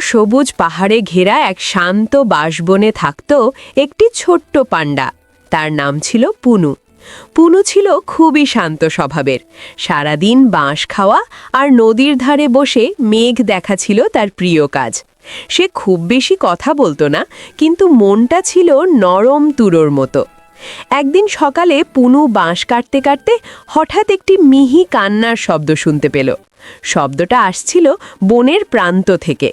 সবুজ পাহাড়ে ঘেরা এক শান্ত বাসবনে থাকত একটি ছোট্ট পাণ্ডা। তার নাম ছিল পুনু। পুনু ছিল খুবই শান্ত স্বভাবের। সারাদিন বাঁশ খাওয়া আর নদীর ধারে বসে মেঘ দেখা ছিল তার প্রিয় কাজ। সে খুব বেশি কথা বলতো না, কিন্তু মনটা ছিল নরম তুরোর মতো। একদিন সকালে পুনু বাঁশ কাটতে কাটতে হঠাৎ একটি মিহি কান্নার শব্দ শুনতে পেল। শব্দটা আসছিল বনের প্রান্ত থেকে।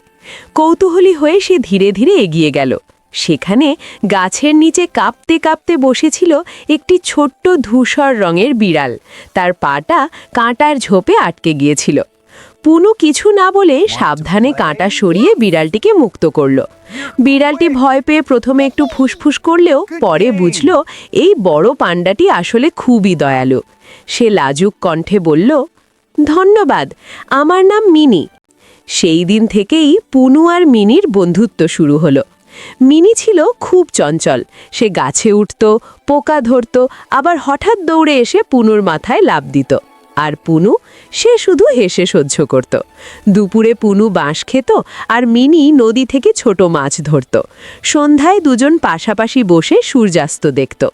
কৌতূহলী হয়ে সে ধীরে ধীরে এগিয়ে গেল। সেখানে গাছের নিচে কাঁপতে কাঁপতে বসেছিল একটি ছোট্ট ধূসর রঙের বিড়াল। তার পাটা কাঁটার ঝোপে আটকে গিয়েছিল। পুনু কিছু না বলে সাবধানে কাঁটা সরিয়ে বিড়ালটিকে মুক্ত করল। বিড়ালটি ভয় পেয়ে প্রথমে একটু ফুসফুস করলেও পরে বুঝল এই বড় পাণ্ডাটি আসলে খুবই দয়ালু। সে লাজুক কণ্ঠে বলল, ধন্যবাদ, আমার নাম মিনি। সেই দিন থেকেই পুনু আর মিনির বন্ধুত্ব শুরু হলো। মিনি ছিল খুব চঞ্চল। সে গাছে উঠত, পোকা ধরত, আবার হঠাৎ দৌড়ে এসে পুনুর মাথায় লাভ দিত। আর পুনু, সে শুধু হেসে সহ্য করত। দুপুরে পুনু বাঁশ খেত আর মিনি নদী থেকে ছোট মাছ ধরত। সন্ধ্যায় দুজন পাশাপাশি বসে সূর্যাস্ত দেখত।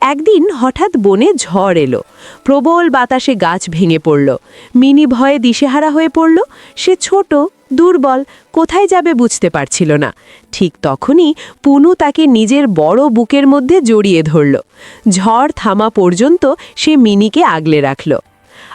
একদিন হঠাৎ বনে ঝড় এলো। প্রবল বাতাসে গাছ ভেঙে পড়ল। মিনি ভয়ে দিশেহারা হয়ে পড়ল। সে ছোট, দুর্বল, কোথায় যাবে বুঝতে পারছিল না। ঠিক তখনই পুনু তাকে নিজের বড় বুকের মধ্যে জড়িয়ে ধরল। ঝড় থামা পর্যন্ত সে মিনিকে আগলে রাখল।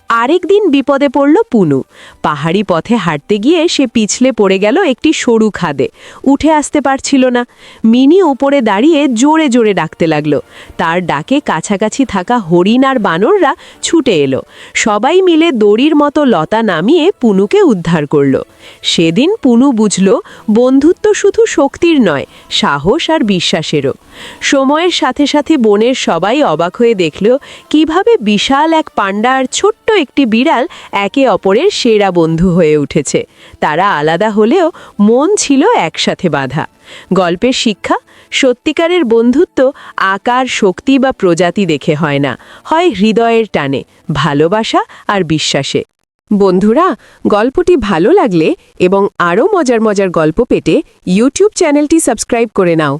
আরেক দিন বিপদে পড়ল পুনু। পাহাড়ি পথে হাঁটতে গিয়ে সে পিছলে পড়ে গেল একটি সরু খাদে। উঠে আসতে পারছিল না। মিনি উপরে দাঁড়িয়ে জোরে জোরে ডাকতে লাগল। তার ডাকে কাছাকাছি থাকা হরিণ আর বানররা ছুটে এলো। সবাই মিলে দড়ির মতো লতা নামিয়ে পুনুকে উদ্ধার করল। সেদিন পুনু বুঝল, বন্ধুত্ব শুধু শক্তির নয়, সাহস আর বিশ্বাসেরও। সময়ের সাথে সাথে বনের সবাই অবাক হয়ে দেখল, কীভাবে বিশাল এক পাণ্ডা আর ছোট্ট একটি বিড়াল একে অপরের সেরা বন্ধু হয়ে উঠেছে। তারা আলাদা হলেও মন ছিল একসাথে বাঁধা। গল্পের শিক্ষা, সত্যিকারের বন্ধুত্ব আকার, শক্তি বা প্রজাতি দেখে হয় না, হয় হৃদয়ের টানে, ভালোবাসা আর বিশ্বাসে। বন্ধুরা, গল্পটি ভালো লাগলে এবং আরও মজার মজার গল্প পেতে ইউটিউব চ্যানেলটি সাবস্ক্রাইব করে নাও।